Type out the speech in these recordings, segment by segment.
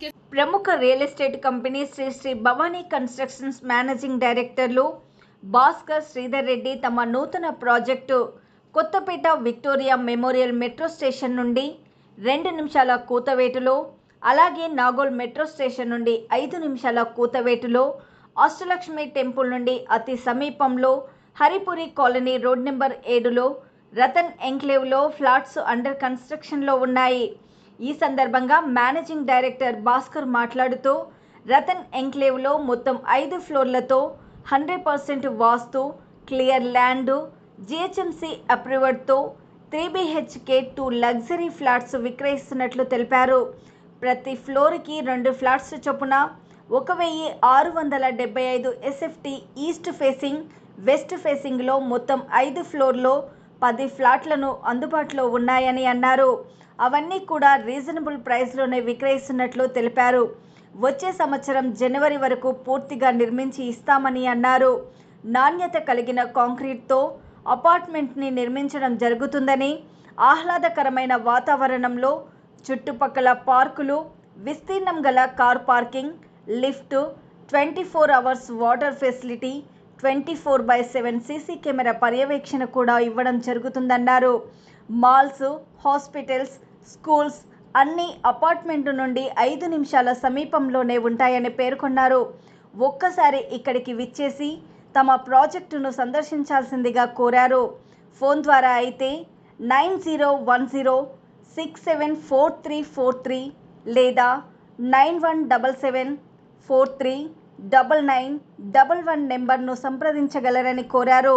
के ప్రముఖ real estate company Shri Shri Bhavani constructions managing డైరెక్టర్లు భాస్కర్ శ్రీధర్ రెడ్డి తమ నూతన project Kothapet Victoria memorial metro station నుండి రెండు నిమిషాల కూతవేటులో అలాగే నాగోల్ మెట్రో స్టేషన్ నుండి ఐదు నిమిషాల కూతవేటులో అష్టలక్ష్మి టెంపుల్ నుండి అతి సమీపంలో హరిపురి కాలనీ రోడ్ నెంబర్ ఏడులో రతన్ ఎంక్లేవ్లో ఫ్లాట్స్ అండర్ కన్స్ట్రక్షన్లో ఉన్నాయి. ఈ సందర్భంగా మేనేజింగ్ డైరెక్టర్ భాస్కర్ మాట్లాడుతూ రతన్ ఎంక్లేవ్లో మొత్తం ఐదు ఫ్లోర్లతో hundred percent vastu clear land GHMC అప్రూవర్తో three BHK two luxury flats విక్రయిస్తున్నట్లు తెలిపారు. ప్రతి ఫ్లోర్కి రెండు ఫ్లాట్స్ చొప్పున ఒక వెయ్యి ఆరు వందల డెబ్బై ఐదు ఎస్ఎఫ్టీ ఈస్ట్ ఫేసింగ్ వెస్ట్ ఫేసింగ్లో మొత్తం ఐదు ఫ్లోర్లో పది ఫ్లాట్లను అందుబాటులో ఉన్నాయని అన్నారు. అవన్నీ కూడా రీజనబుల్ ప్రైస్లోనే విక్రయిస్తున్నట్లు తెలిపారు. వచ్చే సంవత్సరం జనవరి వరకు పూర్తిగా నిర్మించి ఇస్తామని అన్నారు. నాణ్యత కలిగిన కాంక్రీట్తో అపార్ట్మెంట్ని నిర్మించడం జరుగుతుందని ఆహ్లాదకరమైన వాతావరణంలో చుట్టుపక్కల పార్కులు విస్తీర్ణం గల car parking lift twenty four hours water facility twenty four by seven CC camera పర్యవేక్షణ కూడా ఇవ్వడం జరుగుతుందన్నారు. మాల్స్ హాస్పిటల్స్ స్కూల్స్ అన్ని అపార్ట్మెంట్ నుండి ఐదు నిమిషాల సమీపంలోనే ఉంటాయని పేర్కొన్నారు. ఒక్కసారి ఇక్కడికి విచ్చేసి తమ ప్రాజెక్టును సందర్శించాల్సిందిగా కోరారు. ఫోన్ ద్వారా అయితే nine zero one zero six seven four three four three లేదా nine one double seven four three double nine double one నెంబర్ను సంప్రదించగలరని కోరారు.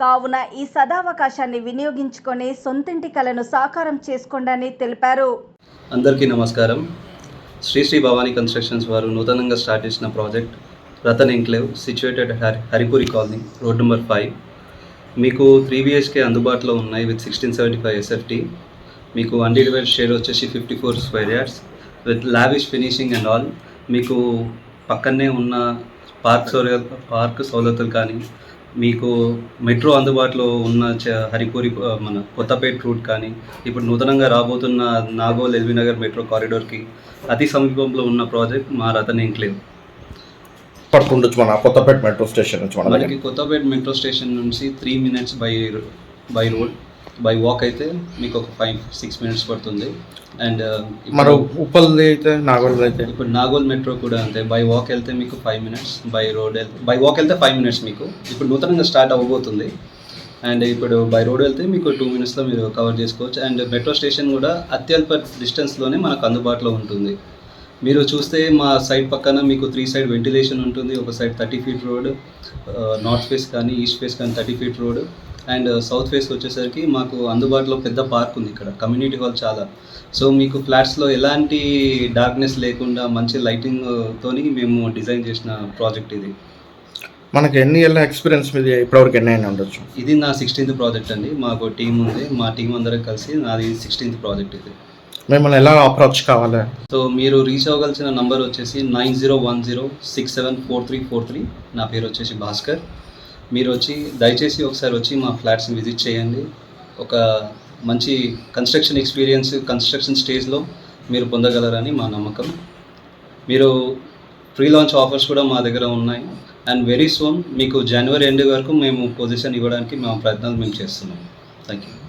కావున ఈ సదావకాశాన్ని వినియోగించుకొని సొంతింటి కలను సాకారం చేసుకోండి తెలిపారు. అందరికీ నమస్కారం. శ్రీ శ్రీ భవానీ కన్స్ట్రక్షన్స్ వారు నూతనంగా స్టార్ట్ చేసిన project Ratan enclave situated Hari Haripuri colony road number five. మీకు త్రీ బిహెచ్కే అందుబాటులో ఉన్నాయి with sixteen seventy five SFT మీకు అన్డివైడ్ షేర్ వచ్చేసి fifty four square yards with lavish finishing and all మీకు పక్కనే ఉన్న పార్క్ సౌర పార్క్ సౌలతులు కానీ మీకు మెట్రో అందుబాటులో ఉన్న చ- హరిపూరి మన కొత్తపేట రూట్ కానీ ఇప్పుడు నూతనంగా రాబోతున్న నాగోల్ ఎల్బీ నగర్ మెట్రో కారిడోర్కి అతి సమీపంలో ఉన్న ప్రాజెక్ట్ మా రతన్ ఎంక్లేవ్ మన కొత్తపేట మెట్రో స్టేషన్ నుంచి మన మనకి కొత్తపేట మెట్రో స్టేషన్ నుంచి three minutes by by road. By walk అయితే మీకు ఒక ఫైవ్ సిక్స్ మినిట్స్ పడుతుంది. అండ్ మరి ఉప్పల్ది అయితే నాగోల్ అయితే? ఇప్పుడు నాగోల్ మెట్రో కూడా అంతే. బై వాక్ వెళ్తే మీకు ఫైవ్ మినిట్స్ బై రోడ్ వెళ్తే బై వాక్ వెళ్తే ఫైవ్ మినిట్స్ మీకు. ఇప్పుడు నూతనంగా స్టార్ట్ అవ్వబోతుంది. అండ్ ఇప్పుడు బై రోడ్ వెళ్తే మీకు టూ మినిట్స్లో మీరు కవర్ చేసుకోవచ్చు. అండ్ మెట్రో స్టేషన్ కూడా అత్యల్ప డిస్టెన్స్లోనే మనకు అందుబాటులో ఉంటుంది. మీరు చూస్తే మా సైడ్ పక్కన మీకు త్రీ సైడ్ వెంటిలేషన్ ఉంటుంది. ఒక side thirty feet road north face కానీ ఈస్ట్ ఫేస్ కానీ thirty feet road and south face వచ్చేసరికి మాకు అందుబాటులో పెద్ద పార్క్ ఉంది ఇక్కడ కమ్యూనిటీ హాల్ చాలా. సో మీకు ఫ్లాట్స్లో ఎలాంటి డార్క్నెస్ లేకుండా మంచి లైటింగ్ తోని మేము డిజైన్ చేసిన ప్రాజెక్ట్ ఇది. మనకి ఎన్ని ఏళ్ళ ఎక్స్పీరియన్స్ మీద ఇప్పటివరకు ఎన్ని అయినా ఉండొచ్చు? ఇది నా సిక్స్టీన్త్ ప్రాజెక్ట్ అండి మాకు టీం ఉంది మా టీం అందరం కలిసి నాది సిక్స్టీన్త్ ప్రాజెక్ట్ ఇది. మిమ్మల్ని ఎలా అప్రోచ్ కావాలి? సో మీరు రీచ్ అవ్వగలిసిన నంబర్ వచ్చేసి nine zero one zero six seven four three four three నా పేరు వచ్చేసి భాస్కర్. మీరు వచ్చి దయచేసి ఒకసారి వచ్చి మా ఫ్లాట్స్ని విజిట్ చేయండి. ఒక మంచి కన్స్ట్రక్షన్ ఎక్స్పీరియన్స్ కన్స్ట్రక్షన్ స్టేజ్లో మీరు పొందగలరని మా నమ్మకం. మీరు ఫ్రీ లాంచ్ ఆఫర్స్ కూడా మా దగ్గర ఉన్నాయి. అండ్ వెరీ సోన్ మీకు జనవరి ఎండ్ వరకు మేము పొజిషన్ ఇవ్వడానికి మా ప్రయత్నాలు మేము చేస్తున్నాం. Thank you